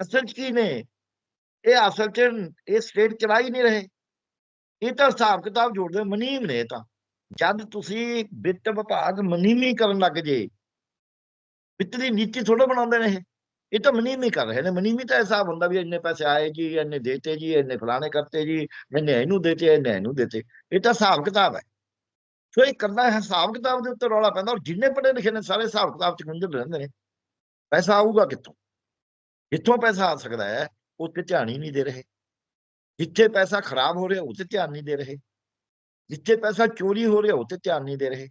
ਅਸਲ 'ਚ ਕੀ ਨੇ? ਇਹ ਅਸਲ 'ਚ ਇਹ ਸਟੇਟ ਚਲਾ ਹੀ ਨਹੀਂ ਰਹੇ। ਇਹ ਤਾਂ ਹਿਸਾਬ ਕਿਤਾਬ ਜੋੜਦੇ ਮਨੀਮ ਨੇ ਇਹ ਤਾਂ। ਜਦ ਤੁਸੀਂ ਵਿੱਤ ਵਿਭਾਗ ਮਨੀਮੀ ਕਰਨ ਲੱਗ ਜੇ, ਵਿੱਤ ਦੀ ਨੀਤੀ ਥੋੜਾ ਬਣਾਉਂਦੇ ਨੇ ਇਹ। ਤਾਂ ਮਨੀਮੀ ਕਰ ਰਹੇ ਨੇ। ਮਨੀਮੀ ਤਾਂ ਹਿਸਾਬ ਹੁੰਦਾ ਵੀ ਇੰਨੇ ਪੈਸੇ ਆਏ ਜੀ, ਇੰਨੇ ਦੇਤੇ ਜੀ, ਇੰਨੇ ਫਲਾਣੇ ਕਰਤੇ ਜੀ ਇੰਨੇ ਇਹਨੂੰ ਦੇਤੇ ਇੰਨੇ ਇਹਨੂੰ ਦੇਤੇ। ਇਹ ਤਾਂ ਹਿਸਾਬ ਕਿਤਾਬ ਹੈ। ਸੋ ਇਹ ਕਰਨਾ ਹੈ, ਹਿਸਾਬ ਕਿਤਾਬ ਦੇ ਉੱਤੇ ਰੌਲਾ ਪੈਂਦਾ ਔਰ ਜਿੰਨੇ ਪੜ੍ਹੇ ਲਿਖੇ ਨੇ ਸਾਰੇ ਹਿਸਾਬ ਕਿਤਾਬ ਚ ਗੁੰਝਲ ਰਹਿੰਦੇ ਨੇ। ਪੈਸਾ ਆਊਗਾ ਕਿੱਥੋਂ? ਜਿੱਥੋਂ ਪੈਸਾ ਆ ਸਕਦਾ ਹੈ ਉੱਤੇ ਧਿਆਨ ਹੀ ਨਹੀਂ ਦੇ ਰਹੇ। ਜਿੱਥੇ ਪੈਸਾ ਖਰਾਬ ਹੋ ਰਿਹਾ ਉੱਤੇ ਧਿਆਨ ਨਹੀਂ ਦੇ ਰਹੇ। ਜਿੱਥੇ ਪੈਸਾ ਚੋਰੀ ਹੋ ਰਿਹਾ ਉੱਤੇ ਧਿਆਨ ਨਹੀਂ ਦੇ ਰਹੇ।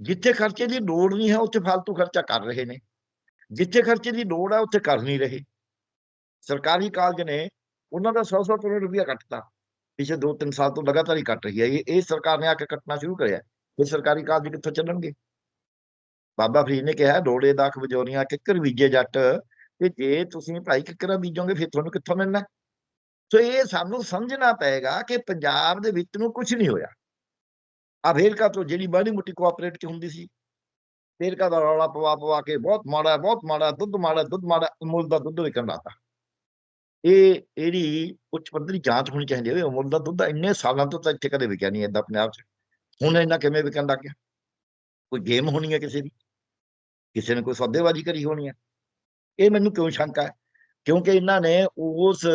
ਜਿੱਥੇ ਖਰਚੇ ਦੀ ਲੋੜ ਨਹੀਂ ਹੈ, ਉੱਥੇ ਫालतू ਖਰਚਾ ਕਰ ਰਹੇ ਨੇ। ਜਿੱਥੇ ਖਰਚੇ ਦੀ ਲੋੜ ਹੈ, ਉੱਥੇ ਕਰ ਨਹੀਂ ਰਹੇ। ਸਰਕਾਰੀ ਕਾਲਜ ਨੇ ਉਹਨਾਂ ਦਾ 100-100 ਕਰੋੜ ਰੁਪਇਆ ਕੱਟਤਾ। ਪਿਛਲੇ 2-3 ਸਾਲ ਤੋਂ ਲਗਾਤਾਰ ਹੀ ਕੱਟ ਰਹੀ ਹੈ। ਇਹ ਇਹ ਸਰਕਾਰ ਨੇ ਆ ਕੇ ਕੱਟਣਾ ਸ਼ੁਰੂ ਕਰਿਆ। ਫਿਰ ਸਰਕਾਰੀ ਕਾਲਜ ਕਿੱਥੋਂ ਚੱਲਣਗੇ? ਬਾਬਾ ਫਰੀਦ ਨੇ ਕਿਹਾ, ਡੋੜੇ ਦਾ ਖਵਜੋਰੀਆਂ ਕਿੱਕਰ ਵੀਜੇ ਜੱਟ ਕਿ ਜੇ ਤੁਸੀਂ ਭਾਈ ਕਿੱਕਰਾਂ ਬੀਜੋਗੇ ਫਿਰ ਤੁਹਾਨੂੰ ਕਿੱਥੋਂ ਮਿਲਣਾ? ਸੋ ਇਹ ਸਾਨੂੰ ਸਮਝਣਾ ਪਏਗਾ ਕਿ ਪੰਜਾਬ ਦੇ ਵਿੱਚ ਨੂੰ ਕੁਝ ਨਹੀਂ ਹੋਇਆ। ਆ ਤੋਂ ਜਿਹੜੀ ਬਾੜੀ ਮੁੱਟੀ ਕੋਆਪਰੇਟ ਚ ਹੁੰਦੀ ਸੀ ਵੇਰਕਾ ਦਾ ਰੌਲਾ ਪਵਾ ਪਵਾ ਕੇ ਬਹੁਤ ਮਾੜਾ ਬਹੁਤ ਮਾੜਾ ਦੁੱਧ ਮਾੜਾ ਦੁੱਧ ਮਾੜਾ ਹੈ, ਅਮੁੱਲ ਦਾ ਦੁੱਧ ਵਿਕਣ ਲੱਗਾ ਇਹ ਇਹਦੀ ਉੱਚ ਪੱਧਰੀ ਜਾਂਚ ਹੋਣੀ ਚਾਹੀਦੀ ਹੈ ਅਮੁੱਲ ਦਾ ਦੁੱਧ ਇੰਨੇ ਸਾਲਾਂ ਤੋਂ ਤਾਂ ਇੱਥੇ ਕਦੇ ਵਿਕਿਆ ਨਹੀਂ ਇੱਦਾਂ ਆਪਣੇ ਆਪ 'ਚ। ਹੁਣ ਇਹਨਾਂ ਕਿਵੇਂ ਵਿਕਣ ਲੱਗ ਗਿਆ? ਕੋਈ ਗੇਮ ਹੋਣੀ ਹੈ ਕਿਸੇ ਦੀ? ਕਿਸੇ ਨੇ ਕੋਈ ਸੌਦੇਬਾਜ਼ੀ ਕਰੀ ਹੋਣੀ ਹੈ? ਇਹ ਮੈਨੂੰ ਕਿਉਂ ਸ਼ੰਕਾ ਹੈ? ਕਿਉਂਕਿ ਇਹਨਾਂ ਨੇ ਉਸ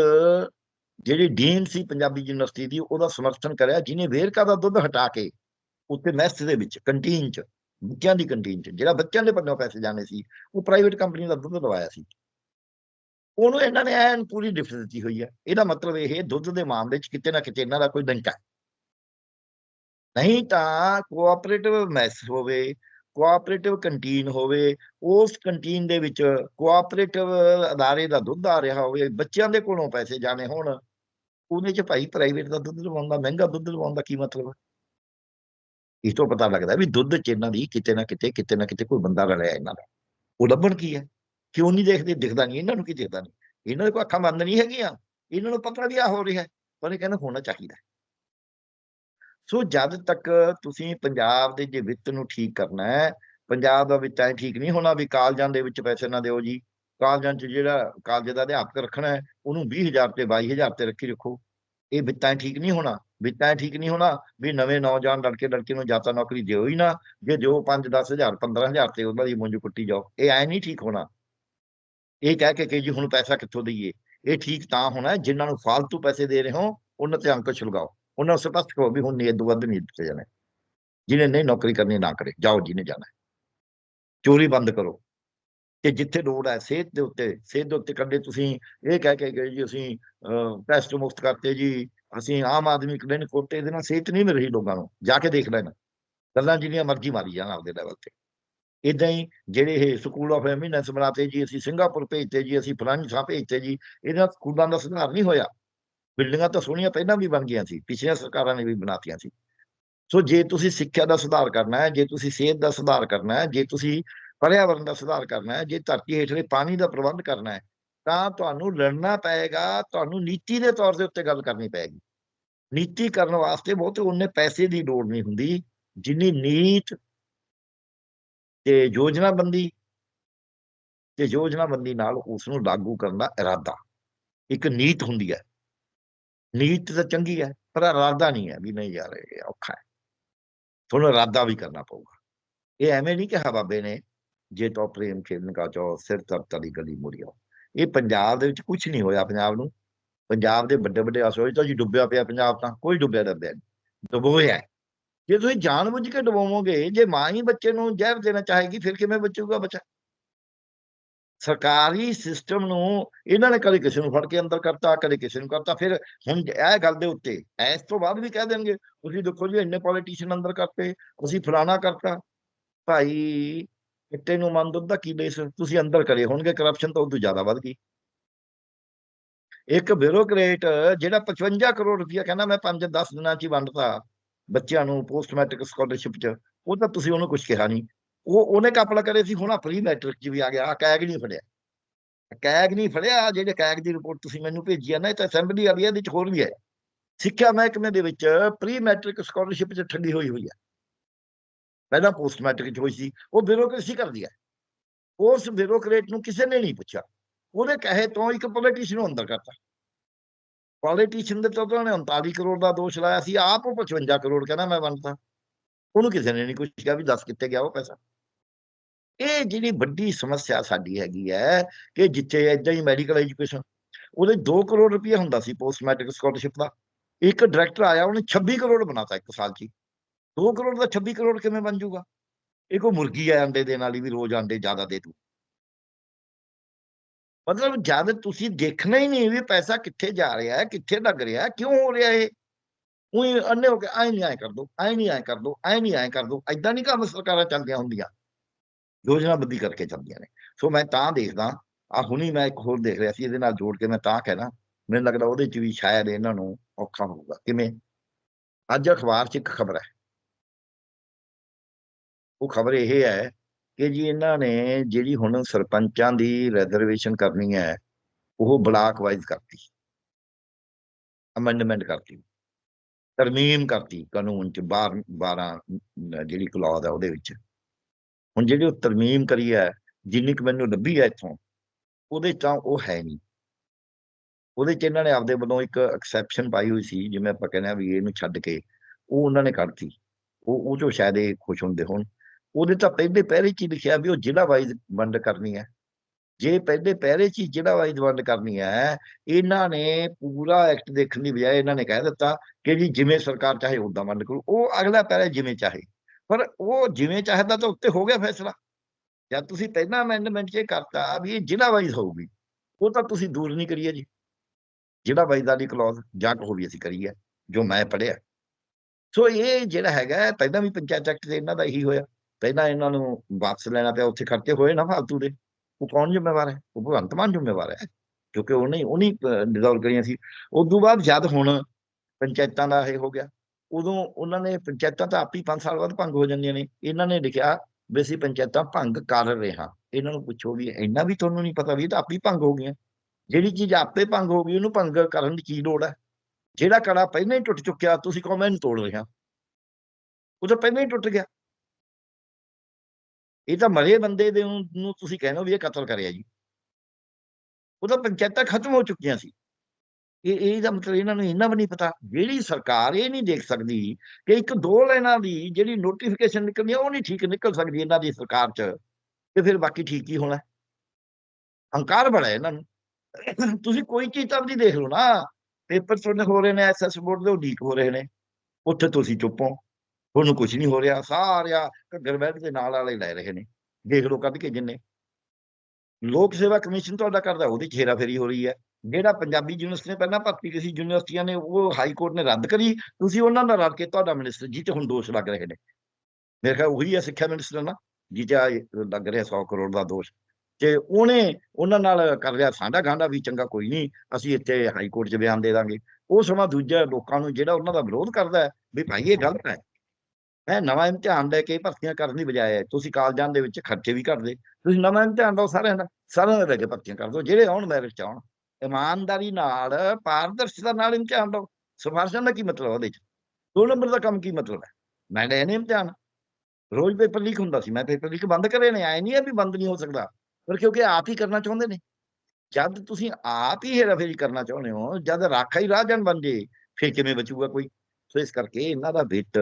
ਜਿਹੜੀ ਡੀਨ ਸੀ ਪੰਜਾਬੀ ਯੂਨੀਵਰਸਿਟੀ ਦੀ, ਉਹਦਾ ਸਮਰਥਨ ਕਰਿਆ, ਜਿਹਨੇ ਵੇਰਕਾ ਦਾ ਦੁੱਧ ਹਟਾ ਕੇ ਉੱਤੇ ਮੈਸ ਦੇ ਵਿੱਚ, ਕੰਟੀਨ 'ਚ, ਬੱਚਿਆਂ ਦੀ ਕੰਟੀਨ 'ਚ, ਜਿਹੜਾ ਬੱਚਿਆਂ ਦੇ ਪੱਲੋਂ ਪੈਸੇ ਜਾਣੇ ਸੀ, ਉਹ ਪ੍ਰਾਈਵੇਟ ਕੰਪਨੀ ਦਾ ਦੁੱਧ ਲਵਾਇਆ ਸੀ। ਉਹਨੂੰ ਇਹਨਾਂ ਨੇ ਐਨ ਪੂਰੀ ਲਿਫਟ ਦਿੱਤੀ ਹੋਈ ਹੈ। ਇਹਦਾ ਮਤਲਬ ਇਹ ਦੁੱਧ ਦੇ ਮਾਮਲੇ 'ਚ ਕਿਤੇ ਨਾ ਕਿਤੇ ਇਹਨਾਂ ਦਾ ਕੋਈ ਡੰਕਾ ਨਹੀਂ ਤਾਂ ਕੋਆਪਰੇਟਿਵ ਮੈਸ ਹੋਵੇ ਕੋਆਪਰੇਟਿਵ ਕੰਟੀਨ ਹੋਵੇ ਉਸ ਕੰਟੀਨ ਦੇ ਵਿੱਚ ਕੋਆਪਰੇਟਿਵ ਅਦਾਰੇ ਦਾ ਦੁੱਧ ਆ ਰਿਹਾ ਹੋਵੇ ਬੱਚਿਆਂ ਦੇ ਕੋਲੋਂ ਪੈਸੇ ਜਾਣੇ ਹੋਣ ਉਹਦੇ 'ਚ ਭਾਈ ਪ੍ਰਾਈਵੇਟ ਦਾ ਦੁੱਧ ਲਵਾਉਣ ਦਾ ਮਹਿੰਗਾ ਦੁੱਧ ਲਵਾਉਣ ਦਾ ਕੀ ਮਤਲਬ ਹੈ? ਇਸ ਤੋਂ ਪਤਾ ਲੱਗਦਾ ਵੀ ਦੁੱਧ 'ਚ ਇਹਨਾਂ ਦੀ ਕਿਤੇ ਨਾ ਕਿਤੇ ਕਿਤੇ ਨਾ ਕਿਤੇ ਕੋਈ ਬੰਦਾ ਰਲਿਆ ਇਹਨਾਂ ਦਾ। ਉਹ ਲੱਭਣ ਕੀ ਹੈ? ਕਿਉਂ ਨਹੀਂ ਦੇਖਦੇ? ਦਿਖਦਾ ਨਹੀਂ ਇਹਨਾਂ ਨੂੰ ਕੀ ਦਿਖਦਾ ਨਹੀਂ? ਇਹਨਾਂ ਦੇ ਕੋਈ ਅੱਖਾਂ ਬੰਦ ਨਹੀਂ ਹੈਗੀਆਂ। ਇਹਨਾਂ ਨੂੰ ਪਤਾ ਵੀ ਆ ਹੋ ਰਿਹਾ ਹੈ, ਪਰ ਇਹ ਕਹਿੰਦੇ ਹੋਣਾ ਚਾਹੀਦਾ ਸੋ ਜਦ ਤੱਕ ਤੁਸੀਂ ਪੰਜਾਬ ਦੇ ਜੇ ਵਿੱਤ ਨੂੰ ਠੀਕ ਕਰਨਾ ਹੈ, ਪੰਜਾਬ ਦਾ ਵਿੱਤ ਐ ਠੀਕ ਨਹੀਂ ਹੋਣਾ ਵੀ ਕਾਲਜਾਂ ਦੇ ਵਿੱਚ ਪੈਸੇ ਨਾ ਦਿਓ ਜੀ, ਕਾਲਜਾਂ 'ਚ ਜਿਹੜਾ ਕਾਲਜ ਦਾ ਅਧਿਆਪਕ ਰੱਖਣਾ ਹੈ, ਉਹਨੂੰ 20000 ਤੇ 22000 ਤੇ ਰੱਖੀ ਰੱਖੋ। ਇਹ ਵਿੱਤਾਂ ਠੀਕ ਨਹੀਂ ਹੋਣਾ, ਵਿੱਤਾਂ ਠੀਕ ਨਹੀਂ ਹੋਣਾ ਵੀ ਨਵੇਂ ਨੌਜਵਾਨ ਲੜਕੇ ਲੜਕੀ ਨੂੰ ਜਾਤਾ ਨੌਕਰੀ ਦਿਓ ਹੀ ਨਾ, ਜੇ ਦਿਓ 5 10000 15000 ਤੇ ਉਹਨਾਂ ਦੀ ਮੁੰਜ ਕੁੱਟੀ ਜਾਓ, ਇਹ ਐ ਨਹੀਂ ਠੀਕ ਹੋਣਾ। ਇਹ ਕਹਿ ਕੇ ਕਿ ਜੀ ਹੁਣ ਪੈਸਾ ਕਿੱਥੋਂ ਦਈਏ? ਇਹ ਠੀਕ ਤਾਂ ਹੋਣਾ ਹੈ, ਜਿਨ੍ਹਾਂ ਨੂੰ ਫालतू ਪੈਸੇ ਦੇ ਰਹੇ ਹੋ, ਉਹਨਾਂ ਤੇ ਅੰਕੁਸ਼ ਲਗਾਓ। ਉਹਨਾਂ ਨੂੰ ਸਪਸ਼ਟ ਕਰੋ ਵੀ ਹੁਣ ਨਹੀਂ ਇਦੋਂ ਵੱਧ ਨਹੀਂ ਦਿੱਤੇ ਜਾਣੇ। ਜਿਹਨੇ ਨਹੀਂ ਨੌਕਰੀ ਕਰਨੀ, ਨਾ ਕਰੇ। ਜਾਓ ਜਿਹਨੇ ਜਾਣਾ। ਚੋਰੀ ਬੰਦ ਕਰੋ। ਤੇ ਜਿੱਥੇ ਲੋੜ ਹੈ ਸਿਹਤ ਦੇ ਉੱਤੇ, ਸਿਹਤ ਦੇ ਉੱਤੇ ਕੱਢੇ ਤੁਸੀਂ ਇਹ ਕਹਿ ਕੇ ਗਏ ਜੀ, ਅਸੀਂ ਟੈਸਟ ਮੁਫਤ ਕਰਤੇ ਜੀ, ਅਸੀਂ ਆਮ ਆਦਮੀ ਕਲਿਨਿਕ ਕੋਟੇ ਇਹਦੇ ਨਾਲ ਸਿਹਤ ਨਹੀਂ ਮਿਲ ਰਹੀ ਲੋਕਾਂ ਨੂੰ, ਜਾ ਕੇ ਦੇਖ ਲੈਣ। ਗੱਲਾਂ ਜਿੰਨੀਆਂ ਮਰਜ਼ੀ ਮਾਰੀ ਜਾਣ ਆਪਦੇ ਲੈਵਲ ਤੇ। ਇਦਾਂ ਹੀ ਜਿਹੜੇ ਇਹ ਸਕੂਲ ਆਫ ਐਮੀਨੈਂਸ ਬਣਾਤੇ ਜੀ, ਅਸੀਂ ਸਿੰਗਾਪੁਰ ਭੇਜਤੇ ਜੀ, ਅਸੀਂ ਫਲਾਨੀ ਥਾਂ ਭੇਜਤੇ ਜੀ ਇਹਨਾਂ ਸਕੂਲਾਂ ਦਾ ਸੁਧਾਰ ਨਹੀਂ ਹੋਇਆ। ਬਿਲਡਿੰਗਾਂ ਤਾਂ ਸੋਹਣੀਆਂ ਪਹਿਲਾਂ ਵੀ ਬਣ ਗਈਆਂ ਸੀ, ਪਿਛਲੀਆਂ ਸਰਕਾਰਾਂ ਨੇ ਵੀ ਬਣਾਤੀਆਂ ਸੀ। ਸੋ ਜੇ ਤੁਸੀਂ ਸਿੱਖਿਆ ਦਾ ਸੁਧਾਰ ਕਰਨਾ ਹੈ, ਜੇ ਤੁਸੀਂ ਸਿਹਤ ਦਾ ਸੁਧਾਰ ਕਰਨਾ ਹੈ, ਜੇ ਤੁਸੀਂ ਪਰਿਆਵਰਣ ਦਾ ਸੁਧਾਰ ਕਰਨਾ ਹੈ, ਜੇ ਧਰਤੀ ਹੇਠਲੇ ਪਾਣੀ ਦਾ ਪ੍ਰਬੰਧ ਕਰਨਾ ਹੈ, ਤਾਂ ਤੁਹਾਨੂੰ ਲੜਨਾ ਪਏਗਾ, ਤੁਹਾਨੂੰ ਨੀਤੀ ਦੇ ਤੌਰ ਦੇ ਉੱਤੇ ਗੱਲ ਕਰਨੀ ਪਏਗੀ। ਨੀਤੀ ਕਰਨ ਵਾਸਤੇ ਬਹੁਤੇ ਉਹਨੇ ਪੈਸੇ ਦੀ ਲੋੜ ਨਹੀਂ ਹੁੰਦੀ, ਜਿੰਨੀ ਨੀਤ ਤੇ ਯੋਜਨਾਬੰਦੀ ਤੇ ਯੋਜਨਾਬੰਦੀ ਨਾਲ ਉਸ ਨੂੰ ਲਾਗੂ ਕਰਨ ਦਾ ਇਰਾਦਾ। ਇੱਕ ਨੀਤ ਹੁੰਦੀ ਹੈ। ਨੀਤ ਤਾਂ ਚੰਗੀ ਹੈ, ਪਰ ਇਰਾਦਾ ਨਹੀਂ ਹੈ ਵੀ ਨਹੀਂ ਯਾਰ, ਇਹ ਔਖਾ ਹੈ। ਤੁਹਾਨੂੰ ਇਰਾਦਾ ਵੀ ਕਰਨਾ ਪਊਗਾ। ਇਹ ਐਵੇਂ ਨਹੀਂ ਕਿਹਾ ਬਾਬੇ ਨੇ, ਜੇ ਤੋ ਪ੍ਰੇਮ ਖੇਲਨ ਕਾ ਚੋ ਸਿਰ ਤਰ ਤਲੀ ਗਲੀ ਮੁੜਿਓ ਇਹ ਪੰਜਾਬ ਦੇ ਵਿੱਚ ਕੁਝ ਨਹੀਂ ਹੋਇਆ ਪੰਜਾਬ ਨੂੰ। ਪੰਜਾਬ ਦੇ ਵੱਡੇ ਵੱਡੇ ਅਸੋਚ ਤਾਂ ਜੀ ਡੁੱਬਿਆ ਪਿਆ ਪੰਜਾਬ ਤਾਂ, ਕੋਈ ਡੁੱਬਿਆ ਡੱਬਿਆ ਨਹੀਂ। ਡੁੱਬੋਇਆ ਜੇ ਤੁਸੀਂ ਜਾਣਬੁੱਝ ਕੇ ਡੁਬਾਵੋਗੇ, ਜੇ ਮਾਂ ਹੀ ਬੱਚੇ ਨੂੰ ਜ਼ਹਿਰ ਦੇਣਾ ਚਾਹੇਗੀ, ਫਿਰ ਕਿਵੇਂ ਬਚੂਗਾ ਬੱਚਾ? ਸਰਕਾਰੀ ਸਿਸਟਮ ਨੂੰ ਇਹਨਾਂ ਨੇ ਕਦੇ ਕਿਸੇ ਨੂੰ ਫੜ ਕੇ ਅੰਦਰ ਕਰਤਾ, ਕਦੇ ਕਿਸੇ ਨੂੰ ਕਰਤਾ, ਫਿਰ ਹੁਣ ਇਹ ਗੱਲ ਦੇ ਉੱਤੇ ਇਸ ਤੋਂ ਬਾਅਦ ਵੀ ਕਹਿ ਦੇਣਗੇ, ਤੁਸੀਂ ਦੇਖੋ ਜੀ ਇੰਨੇ ਪੋਲੀਟੀਸ਼ੀਅਨ ਅੰਦਰ ਕਰਤੇ, ਅਸੀਂ ਫਲਾਣਾ ਕਰਤਾ। ਭਾਈ ਇੱਟੇ ਨੂੰ ਮਨ ਦੁੱਧ ਦਾ ਕੀ ਲੇਸ ਤੁਸੀਂ ਅੰਦਰ ਕਰੇ ਹੋਣਗੇ ਕਰਪਸ਼ਨ ਤਾਂ ਉਦੋਂ ਜ਼ਿਆਦਾ ਵੱਧ ਗਈ। ਇੱਕ ਬਿਊਰੋਕਰੇਟ ਜਿਹੜਾ 55 ਕਰੋੜ ਰੁਪਇਆ ਕਹਿੰਦਾ ਮੈਂ 5-10 ਦਿਨਾਂ 'ਚ ਹੀ ਵੰਡਤਾ ਬੱਚਿਆਂ ਨੂੰ ਪੋਸਟ ਮੈਟ੍ਰਿਕ ਸਕਾਲਰਸ਼ਿਪ 'ਚ, ਉਹ ਤਾਂ ਤੁਸੀਂ ਉਹਨੂੰ ਕੁਝ ਕਿਹਾ ਨਹੀਂ। ਉਹ ਉਹਨੇ ਕਾਪਲਾ ਕਰੇ ਸੀ ਹੁਣ ਪ੍ਰੀ ਮੈਟ੍ਰਿਕ 'ਚ ਵੀ ਆ ਗਿਆ ਆ ਕੈਗ ਨਹੀਂ ਫੜਿਆ। ਕੈਗ ਨਹੀਂ ਫੜਿਆ ਜਿਹੜੇ ਕੈਗ ਦੀ ਰਿਪੋਰਟ ਤੁਸੀਂ ਮੈਨੂੰ ਭੇਜੀ ਆ ਨਾ ਇਹ ਤਾਂ ਅਸੈਂਬਲੀ ਵਾਲੀ ਆ, ਇਹਦੇ 'ਚ ਹੋਰ ਵੀ ਹੈ। ਸਿੱਖਿਆ ਮਹਿਕਮੇ ਦੇ ਵਿੱਚ ਪ੍ਰੀ ਮੈਟ੍ਰਿਕ ਸਕਾਲਰਸ਼ਿਪ 'ਚ ਠੱਗੀ ਹੋਈ ਹੋਈ ਹੈ ਪਹਿਲਾਂ ਪੋਸਟ ਮੈਟ੍ਰਿਕ 'ਚ ਹੋਈ ਸੀ ਉਹ ਬਿਊਰੋਕ੍ਰੇਸੀ ਕਰਦੀ ਹੈ ਉਸ ਬਿਊਰੋਕਰੇਟ ਨੂੰ ਕਿਸੇ ਨੇ ਨਹੀਂ ਪੁੱਛਿਆ। ਉਹਦੇ ਕਹੇ ਤੋਂ ਇੱਕ ਪੋਲੀਟੀਸ਼ੀਅਨ ਨੂੰ ਅੰਦਰ ਕਰਤਾ। ਪੋਲੀਟੀਸ਼ੀਅਨ ਦੇ ਤੋਂ ਤਾਂ ਉਹਨੇ 39 ਕਰੋੜ ਦਾ ਦੋਸ਼ ਲਾਇਆ ਸੀ ਆਪ ਉਹ 55 ਕਰੋੜ ਕਹਿੰਦਾ ਮੈਂ ਬਣਤਾ ਉਹਨੂੰ ਕਿਸੇ ਨੇ ਨਹੀਂ ਕੁਝ ਕਿਹਾ ਵੀ ਦੱਸ ਕਿੱਥੇ ਗਿਆ ਉਹ ਪੈਸਾ। ਇਹ ਜਿਹੜੀ ਵੱਡੀ ਸਮੱਸਿਆ ਸਾਡੀ ਹੈਗੀ ਹੈ ਕਿ ਜਿੱਥੇ ਇਦਾਂ ਹੀ ਮੈਡੀਕਲ ਐਜੂਕੇਸ਼ਨ ਉਹਦੇ 2 ਕਰੋੜ ਰੁਪਏ ਹੁੰਦਾ ਸੀ ਪੋਸਟ ਮੈਟ੍ਰਿਕ ਸਕਾਲਰਸ਼ਿਪ ਦਾ। ਇੱਕ ਡਾਇਰੈਕਟਰ ਆਇਆ, ਉਹਨੇ 26 ਕਰੋੜ ਬਣਾਤਾ ਇੱਕ ਸਾਲ 'ਚ 2 ਕਰੋੜ ਦਾ 26 ਕਰੋੜ ਕਿਵੇਂ ਬਣ ਜਾਊਗਾ? ਇਹ ਕੋ ਮੁਰਗੀ ਆ ਅੰਡੇ ਦੇਣ ਵਾਲੀ ਵੀ ਰੋਜ਼ ਅੰਡੇ ਜ਼ਿਆਦਾ ਦੇ ਦੂ। ਮਤਲਬ ਜਦ ਤੁਸੀਂ ਦੇਖਣਾ ਹੀ ਨਹੀਂ ਵੀ ਪੈਸਾ ਕਿੱਥੇ ਜਾ ਰਿਹਾ ਹੈ, ਕਿੱਥੇ ਲੱਗ ਰਿਹਾ ਹੈ, ਕਿਉਂ ਹੋ ਰਿਹਾ ਇਹ? ਉਹੀ ਅੰਨੇ ਹੋ ਕੇ ਐ ਨਹੀਂ ਐ ਕਰ ਦੋ ਐ ਨਹੀਂ ਐ ਕਰ ਦੋ ਐ ਨਹੀਂ ਐ ਕਰ ਦੋ। ਐਦਾਂ ਨਹੀਂ ਕੰਮ ਸਰਕਾਰਾਂ ਚੱਲਦੀਆਂ ਹੁੰਦੀਆਂ। ਯੋਜਨਾਬੰਦੀ ਕਰਕੇ ਚੱਲਦੀਆਂ ਨੇ। ਸੋ ਮੈਂ ਤਾਂ ਦੇਖਦਾ ਆ ਹੁਣੀ ਮੈਂ ਇੱਕ ਹੋਰ ਦੇਖ ਰਿਹਾ ਸੀ, ਇਹਦੇ ਨਾਲ ਜੋੜ ਕੇ ਮੈਂ ਤਾਂ ਕਹਿਣਾ, ਮੈਨੂੰ ਲੱਗਦਾ ਉਹਦੇ ਚ ਵੀ ਸ਼ਾਇਦ ਇਹਨਾਂ ਨੂੰ ਔਖਾ ਹੋਊਗਾ। ਕਿਵੇਂ? ਅੱਜ ਅਖਬਾਰ 'ਚ ਇੱਕ ਖਬਰ ਹੈ। ਉਹ ਖਬਰ ਇਹ ਹੈ ਕਿ ਜੀ ਇਹਨਾਂ ਨੇ ਜਿਹੜੀ ਹੁਣ ਸਰਪੰਚਾਂ ਦੀ ਰਿਜ਼ਰਵੇਸ਼ਨ ਕਰਨੀ ਹੈ, ਉਹ ਬਲਾਕ ਵਾਈਜ਼ ਕਰਤੀ। ਅਮੈਂਡਮੈਂਟ ਕਰਤੀ। ਤਰਮੀਮ ਕਰਤੀ ਕਾਨੂੰਨ ਚ 12 12 ਜਿਹੜੀ ਕਲੌਜ਼ ਹੈ ਉਹਦੇ ਵਿੱਚ। ਹੁਣ ਜਿਹੜੀ ਉਹ ਤਰਮੀਮ ਕਰੀ ਹੈ ਜਿੰਨੀ ਕੁ ਮੈਨੂੰ ਲੱਭੀ ਹੈ ਇੱਥੋਂ, ਉਹਦੇ ਚ ਉਹ ਹੈ ਨਹੀਂ। ਉਹਦੇ ਚ ਇਹਨਾਂ ਨੇ ਆਪਦੇ ਵੱਲੋਂ ਇੱਕ ਐਕਸੈਪਸ਼ਨ ਪਾਈ ਹੋਈ ਸੀ, ਜਿਵੇਂ ਆਪਾਂ ਕਹਿੰਦੇ ਆ ਵੀ ਇਹਨੂੰ ਛੱਡ ਕੇ ਉਹ ਉਹਨਾਂ ਨੇ ਕੱਢਤੀ। ਉਹ ਉਹ ਚੋਂ ਸ਼ਾਇਦ ਇਹ ਖੁਸ਼ ਹੁੰਦੇ ਹੋਣ। ਉਹਦੇ ਤਾਂ ਪਹਿਲੇ ਪਹਿਰੇ ਚ ਹੀ ਲਿਖਿਆ ਵੀ ਉਹ ਜ਼ਿਲ੍ਹਾ ਵਾਈਜ਼ ਵੰਡ ਕਰਨੀ ਹੈ। ਜੇ ਪਹਿਲੇ ਪਹਿਰੇ ਚ ਹੀ ਜ਼ਿਲ੍ਹਾ ਵਾਈਜ਼ ਵੰਡ ਕਰਨੀ ਹੈ, ਇਹਨਾਂ ਨੇ ਪੂਰਾ ਐਕਟ ਦੇਖਣ ਦੀ ਬਜਾਏ ਇਹਨਾਂ ਨੇ ਕਹਿ ਦਿੱਤਾ ਕਿ ਜੀ ਜਿਵੇਂ ਸਰਕਾਰ ਚਾਹੇ ਉਦਾਂ ਵੰਡ ਕਰੂ, ਉਹ ਅਗਲਾ ਪਹਿਰਾ ਜਿਵੇਂ ਚਾਹੇ। ਪਰ ਉਹ ਜਿਵੇਂ ਚਾਹਦਾ ਤਾਂ ਉੱਤੇ ਹੋ ਗਿਆ ਫੈਸਲਾ। ਜਦ ਤੁਸੀਂ ਪਹਿਲਾਂ ਅਮੈਂਡਮੈਂਟ 'ਚ ਕਰਤਾ ਵੀ ਇਹ ਜ਼ਿਲ੍ਹਾ ਵਾਈਜ਼ ਹੋਊਗੀ, ਉਹ ਤਾਂ ਤੁਸੀਂ ਦੂਰ ਨਹੀਂ ਕਰੀਏ ਜੀ। ਜ਼ਿਲ੍ਹਾ ਵਾਈਜ਼ ਦਾ ਵਾਲੀ ਕਲੌਜ਼ ਜਾਂ ਕਹੋ ਵੀ ਅਸੀਂ ਕਰੀਏ, ਜੋ ਮੈਂ ਪੜਿਆ ਸੋ ਇਹ ਜਿਹੜਾ ਹੈਗਾ, ਪਹਿਲਾਂ ਵੀ ਪੰਚਾਇਤ ਐਕਟ ਤੇ ਇਹਨਾਂ ਦਾ ਇਹੀ ਹੋਇਆ। ਪਹਿਲਾਂ ਇਹਨਾਂ ਨੂੰ ਵਾਪਸ ਲੈਣਾ ਪਿਆ, ਉੱਥੇ ਖਰਚੇ ਹੋਏ ਨਾ ਫਾਲਤੂ ਦੇ। ਉਹ ਕੌਣ ਜ਼ਿੰਮੇਵਾਰ ਹੈ? ਉਹ ਭਗਵੰਤ ਮਾਨ ਜ਼ਿੰਮੇਵਾਰ ਹੈ, ਕਿਉਂਕਿ ਉਹ ਉਹਨੇ ਉਹਨੇ ਡਿਜ਼ੋਲਵ ਕਰੀਆਂ ਸੀ। ਉਸ ਤੋਂ ਬਾਅਦ ਜਦ ਹੁਣ ਪੰਚਾਇਤਾਂ ਦਾ ਇਹ ਹੋ ਗਿਆ ਉਦੋਂ ਉਹਨਾਂ ਨੇ ਪੰਚਾਇਤਾਂ ਤਾਂ ਆਪ ਹੀ 5 ਸਾਲ ਬਾਅਦ ਭੰਗ ਹੋ ਜਾਂਦੀਆਂ ਨੇ। ਇਹਨਾਂ ਨੇ ਲਿਖਿਆ ਵੀ ਅਸੀਂ ਪੰਚਾਇਤਾਂ ਭੰਗ ਕਰ ਰਹੇ ਹਾਂ। ਇਹਨਾਂ ਨੂੰ ਪੁੱਛੋ ਵੀ ਇੰਨਾ ਵੀ ਤੁਹਾਨੂੰ ਨਹੀਂ ਪਤਾ ਵੀ ਇਹ ਤਾਂ ਆਪ ਹੀ ਭੰਗ ਹੋ ਗਈਆਂ। ਜਿਹੜੀ ਚੀਜ਼ ਆਪੇ ਭੰਗ ਹੋ ਗਈ, ਉਹਨੂੰ ਭੰਗ ਕਰਨ ਦੀ ਕੀ ਲੋੜ ਹੈ? ਜਿਹੜਾ ਕੜਾ ਪਹਿਲਾਂ ਹੀ ਟੁੱਟ ਚੁੱਕਿਆ, ਤੁਸੀਂ ਕਹੋ ਮੈਂ ਇਹਨੂੰ ਤੋੜ ਰਿਹਾ ਉਹ ਤਾਂ ਪਹਿਲਾਂ ਹੀ ਟੁੱਟ ਗਿਆ। ਇਹ ਤਾਂ ਮਰੇ ਬੰਦੇ ਦੇ ਨੂੰ ਤੁਸੀਂ ਕਹਿੰਦੇ ਵੀ ਇਹ ਕਤਲ ਕਰਿਆ ਜੀ। ਉਹ ਤਾਂ ਪੰਚਾਇਤਾਂ ਖਤਮ ਹੋ ਚੁੱਕੀਆਂ ਸੀ। ਇਹ ਇਹਦਾ ਮਤਲਬ ਇਹਨਾਂ ਨੂੰ ਇਹਨਾਂ ਵੀ ਨਹੀਂ ਪਤਾ, ਜਿਹੜੀ ਸਰਕਾਰ ਇਹ ਨਹੀਂ ਦੇਖ ਸਕਦੀ ਕਿ ਇੱਕ ਦੋ ਲਾਈਨਾਂ ਦੀ ਜਿਹੜੀ ਨੋਟੀਫਿਕੇਸ਼ਨ ਨਿਕਲਦੀ ਆ, ਉਹ ਨਹੀਂ ਠੀਕ ਨਿਕਲ ਸਕਦੀ ਇਹਨਾਂ ਦੀ ਸਰਕਾਰ 'ਚ, ਤੇ ਫਿਰ ਬਾਕੀ ਠੀਕ ਹੀ ਹੋਣਾ? ਹੰਕਾਰ ਬੜਾ ਇਹਨਾਂ ਨੂੰ। ਤੁਸੀਂ ਕੋਈ ਚੀਜ਼ ਤਾਂ ਨਹੀਂ ਦੇਖ ਲਓ ਨਾ, ਪੇਪਰ ਤੁਹਾਡੇ ਹੋ ਰਹੇ ਨੇ ਐਸਐਸ ਬੋਰਡ ਦੇ ਉਹ ਲੀਕ ਹੋ ਰਹੇ ਨੇ, ਉੱਥੇ ਤੁਸੀਂ ਚੁੱਪੋ ਤੁਹਾਨੂੰ ਕੁਝ ਨਹੀਂ ਹੋ ਰਿਹਾ, ਸਾਰਿਆ ਘੱਗਰ ਬੈਠ ਦੇ ਨਾਲ ਵਾਲੇ ਲੈ ਰਹੇ ਨੇ, ਦੇਖ ਲਓ ਕੱਢ ਕੇ ਜਿੰਨੇ। ਲੋਕ ਸੇਵਾ ਕਮਿਸ਼ਨ ਤੁਹਾਡਾ ਕਰਦਾ, ਉਹਦੀ ਛੇਰਾ ਫੇਰੀ ਹੋ ਰਹੀ ਹੈ। ਜਿਹੜਾ ਪੰਜਾਬੀ ਯੂਨੀਵਰਸਿਟੀ ਨੇ ਪਹਿਲਾਂ ਭਰਤੀ ਕੀਤੀ ਯੂਨੀਵਰਸਿਟੀਆਂ ਨੇ ਉਹ ਹਾਈ ਕੋਰਟ ਨੇ ਰੱਦ ਕਰੀ। ਤੁਸੀਂ ਉਹਨਾਂ ਨਾਲ ਰਲ ਕੇ ਤੁਹਾਡਾ ਮਿਨਿਸਟਰ ਜੀ ਤੇ ਹੁਣ ਦੋਸ਼ ਲੱਗ ਰਹੇ ਨੇ। ਮੇਰੇ ਖਿਆਲ ਉਹੀ ਹੈ ਸਿੱਖਿਆ ਮਿਨਿਸਟਰ ਨਾ, ਜੀ ਤੇ ਲੱਗ ਰਿਹਾ 100 ਕਰੋੜ ਦਾ ਦੋਸ਼। ਤੇ ਉਹਨੇ ਉਹਨਾਂ ਨਾਲ ਕਰ ਲਿਆ ਸਾਂਡਾ ਗਾਂਡਾ ਵੀ ਚੰਗਾ ਕੋਈ ਨਹੀਂ, ਅਸੀਂ ਇੱਥੇ ਹਾਈ ਕੋਰਟ 'ਚ ਬਿਆਨ ਦੇ ਦਾਂਗੇ। ਉਹ ਸਮਾਂ ਦੂਜੇ ਲੋਕਾਂ ਨੂੰ ਜਿਹੜਾ ਉਹਨਾਂ ਦਾ ਵਿਰੋਧ ਕਰਦਾ ਵੀ ਭਾਈ ਇਹ ਗਲਤ ਹੈ। ਹੈ ਨਵਾਂ ਇਮਤਿਹਾਨ ਲੈ ਕੇ ਭਰਤੀਆਂ ਕਰਨ ਦੀ ਬਜਾਏ ਤੁਸੀਂ ਕਾਲਜਾਂ ਦੇ ਵਿੱਚ ਖਰਚੇ ਵੀ ਕਰਦੇ ਤੁਸੀਂ ਨਵਾਂ ਇਮਤਿਹਾਨ ਲਓ ਸਾਰਿਆਂ ਦਾ, ਸਾਰਿਆਂ ਦੇ ਲੈ ਕੇ ਭਰਤੀਆਂ ਕਰ ਦਿਓ, ਜਿਹੜੇ ਆਉਣ ਮੈਰਿਟ ਚ ਆਉਣ। ਇਮਾਨਦਾਰੀ ਨਾਲ ਪਾਰਦਰਸ਼ਤਾ ਨਾਲ ਇਮਤਿਹਾਨ ਲਓ ਸਿਫਾਰਸ਼ਾਂ ਦਾ ਕੀ ਮਤਲਬ ਉਹਦੇ ਚ ਦੋ ਨੰਬਰ ਦਾ ਕੰਮ ਕੀ ਮਤਲਬ ਹੈ ਮੈਂ ਲੈ ਇਮਤਿਹਾਨ ਰੋਜ਼ ਪੇਪਰ ਲੀਕ ਹੁੰਦਾ ਸੀ ਮੈਂ ਪੇਪਰ ਲੀਕ ਬੰਦ ਕਰੇ ਨੇ ਆਏ ਨਹੀਂ ਹੈ ਵੀ ਬੰਦ ਨਹੀਂ ਹੋ ਸਕਦਾ ਪਰ ਕਿਉਂਕਿ ਆਪ ਹੀ ਕਰਨਾ ਚਾਹੁੰਦੇ ਨੇ ਜਦ ਤੁਸੀਂ ਆਪ ਹੀ ਹੇਰਾਫੇਰੀ ਕਰਨਾ ਚਾਹੁੰਦੇ ਹੋ ਜਦ ਰਾਖਾ ਹੀ ਰਾਹ ਜਾਣ ਬਣ ਜੇ ਫਿਰ ਕਿਵੇਂ ਬਚੂਗਾ ਕੋਈ ਸੋ ਇਸ ਕਰਕੇ ਇਹਨਾਂ ਦਾ ਵਿੱਤ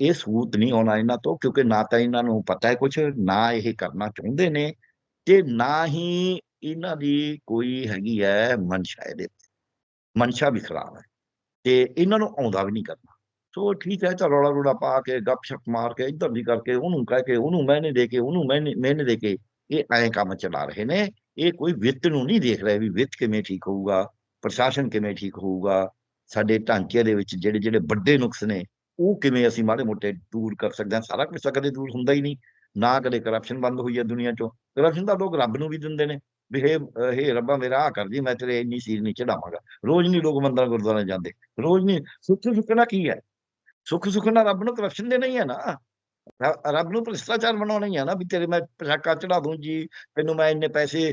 ਇਹ ਸੂਤ ਨਹੀਂ ਆਉਣਾ ਇਹਨਾਂ ਤੋਂ ਕਿਉਂਕਿ ਨਾ ਤਾਂ ਇਹਨਾਂ ਨੂੰ ਪਤਾ ਹੈ ਕੁਝ ਨਾ ਇਹ ਕਰਨਾ ਚਾਹੁੰਦੇ ਨੇ ਤੇ ਨਾ ਹੀ ਇਹਨਾਂ ਦੀ ਕੋਈ ਹੈਗੀ ਹੈ ਮਨਸ਼ਾ ਇਹਦੇ ਮਨਸ਼ਾ ਵੀ ਖਰਾਬ ਹੈ ਤੇ ਇਹਨਾਂ ਨੂੰ ਆਉਂਦਾ ਵੀ ਨਹੀਂ ਕਰਨਾ। ਸੋ ਠੀਕ ਹੈ ਤਾਂ ਰੌਲਾ ਰੋੜਾ ਪਾ ਕੇ, ਗੱਪਸ਼ਪ ਮਾਰ ਕੇ, ਇੱਧਰ ਦੀ ਕਰਕੇ, ਉਹਨੂੰ ਕਹਿ ਕੇ, ਉਹਨੂੰ ਮੈਨੇ ਦੇ ਕੇ, ਉਹਨੂੰ ਮੈਨੇ ਮੈਨੇ ਦੇ ਕੇ ਇਹ ਐਂ ਕੰਮ ਚਲਾ ਰਹੇ ਨੇ। ਇਹ ਕੋਈ ਵਿੱਤ ਨੂੰ ਨਹੀਂ ਦੇਖ ਰਿਹਾ ਵੀ ਵਿੱਤ ਕਿਵੇਂ ਠੀਕ ਹੋਊਗਾ, ਪ੍ਰਸ਼ਾਸਨ ਕਿਵੇਂ ਠੀਕ ਹੋਊਗਾ, ਸਾਡੇ ਢਾਂਚੇ ਦੇ ਵਿੱਚ ਜਿਹੜੇ ਜਿਹੜੇ ਵੱਡੇ ਨੁਕਸ ਨੇ, ਉਹ ਕਿਵੇਂ ਅਸੀਂ ਮਾੜੇ ਮੋਟੇ ਦੂਰ ਕਰ ਸਕਦੇ ਹਾਂ? ਸਾਰਾ ਕੁਝ ਤਾਂ ਕਦੇ ਦੂਰ ਹੁੰਦਾ ਹੀ ਨਹੀਂ। ਨਾ ਕਦੇ ਕਰਪਸ਼ਨ ਬੰਦ ਹੋਈ ਹੈ ਦੁਨੀਆ ਚੋਂ। ਕਰਪਸ਼ਨ ਤਾਂ ਲੋਕ ਰੱਬ ਨੂੰ ਵੀ ਦਿੰਦੇ ਨੇ। ਵੀ ਹੇ ਹੇ ਰੱਬਾ ਮੇਰਾ ਆ ਕਰ ਜੀ, ਮੈਂ ਤੇਰੇ ਇੰਨੀ ਸੀਰ ਨਹੀਂ ਚੜਾਵਾਂਗਾ ਰੋਜ਼ ਨਹੀਂ ਲੋਕ ਮੰਦਰ ਗੁਰਦੁਆਰੇ ਜਾਂਦੇ। ਰੋਜ਼ ਨਹੀਂ, ਸੁੱਖ ਸੁੱਖਣਾ ਕੀ ਹੈ? ਸੁੱਖ ਸੁੱਖਣਾ ਰੱਬ ਨੂੰ ਕਰਪਸ਼ਨ ਦੇਣਾ ਹੀ ਹੈ ਨਾ। ਰੱਬ ਨੂੰ ਭ੍ਰਿਸ਼ਟਾਚਾਰ ਬਣਾਉਣਾ ਹੀ ਹੈ ਨਾ ਵੀ ਤੇਰੇ ਮੈਂ ਪਟਾਕਾ ਚੜਾ ਦੂੰ ਜੀ, ਤੈਨੂੰ ਮੈਂ ਇੰਨੇ ਪੈਸੇ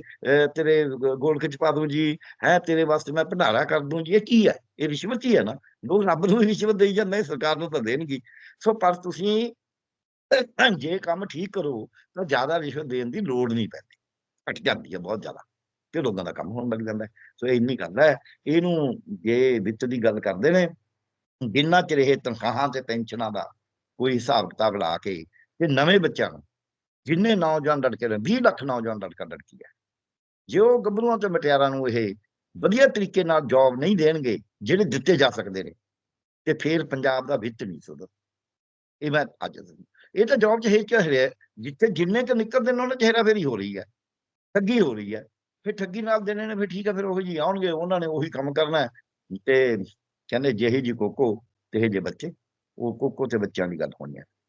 ਤੇਰੇ ਗੋਲਕ ਚ ਪਾ ਦੂੰ ਜੀ, ਹੈ, ਤੇਰੇ ਵਾਸਤੇ ਮੈਂ ਭੰਡਾਰਾ ਕਰ ਦੂੰ ਜੀ, ਇਹ ਕੀ ਹੈ? ਇਹ ਰਿਸ਼ਵਤ ਹੀ ਹੈ ਨਾ। ਲੋਕ ਰੱਬ ਨੂੰ ਵੀ ਰਿਸ਼ਵਤ ਦੇਈ ਜਾਂਦੇ, ਸਰਕਾਰ ਨੂੰ ਤਾਂ ਦੇਣਗੀ। ਸੋ ਪਰ ਤੁਸੀਂ ਜੇ ਕੰਮ ਠੀਕ ਕਰੋ, ਤਾਂ ਜ਼ਿਆਦਾ ਰਿਸ਼ਵਤ ਦੇਣ ਦੀ ਲੋੜ ਨਹੀਂ ਪੈਂਦੀ। ਘਟ ਜਾਂਦੀ ਹੈ ਬਹੁਤ ਜ਼ਿਆਦਾ। ਤੇ ਲੋਕਾਂ ਦਾ ਕੰਮ ਹੋਣ ਲੱਗ ਜਾਂਦਾ। ਹੈ। ਸੋ ਇਹ ਇੰਨੀ ਗੱਲ ਹੈ, ਇਹਨੂੰ ਜੇ ਵਿੱਤ ਦੀ ਗੱਲ ਕਰਦੇ ਨੇ, ਜਿੰਨਾ ਚਿਰ ਇਹ ਤਨਖਾਹਾਂ ਤੇ ਪੈਨਸ਼ਨਾਂ ਦਾ ਕੋਈ ਹਿਸਾਬ ਕਿਤਾਬ ਲਾ ਕੇ ਤੇ ਨਵੇਂ ਬੱਚਿਆਂ ਨੂੰ, ਜਿੰਨੇ ਨੌਜਵਾਨ ਲੜਕੇ ਨੇ 20 ਲੱਖ ਨੌਜਵਾਨ ਲੜਕਾ ਲੜਕੀ ਹੈ, ਜੇ ਉਹ ਗੱਭਰੂਆਂ ਤੇ ਮਟਿਆਰਾਂ ਨੂੰ ਇਹ ਵਧੀਆ ਤਰੀਕੇ ਨਾਲ ਜੌਬ ਨਹੀਂ ਦੇਣਗੇ, ਜਿਹੜੇ ਦਿੱਤੇ ਜਾ ਸਕਦੇ ਨੇ, ਤੇ ਫਿਰ ਪੰਜਾਬ ਦਾ ਵਿੱਤ ਨਹੀਂ ਸੁਧਰ ਇਹ ਮੈਂ ਅੱਜ ਇਹ ਤਾਂ ਜੌਬ ਚ ਹੈ ਕਿ ਹੈ? ਜਿੱਥੇ ਜਿੰਨੇ ਕੁ ਨਿਕਲਦੇ ਨੇ, ਉਹਨਾਂ ਚ ਹੇਰਾ ਫੇਰੀ ਹੋ ਰਹੀ ਹੈ। ਠੱਗੀ ਹੋ ਰਹੀ ਹੈ। ਫਿਰ ਠੱਗੀ ਨਾਲ ਦੇਣੇ ਨੇ ਫਿਰ ਠੀਕ ਹੈ, ਫਿਰ ਉਹ ਜੀ ਆਉਣਗੇ, ਉਹਨਾਂ ਨੇ ਉਹੀ ਕੰਮ ਕਰਨਾ ਤੇ ਕਹਿੰਦੇ ਜਿਹੇ ਜੀ ਕੋਕੋ, ਤੇ ਜਿਹੇ ਬੱਚੇ, ਉਹ ਕੋਕੋ ਤੇ ਬੱਚਿਆਂ ਦੀ ਗੱਲ ਹੋਣੀ ਹੈ।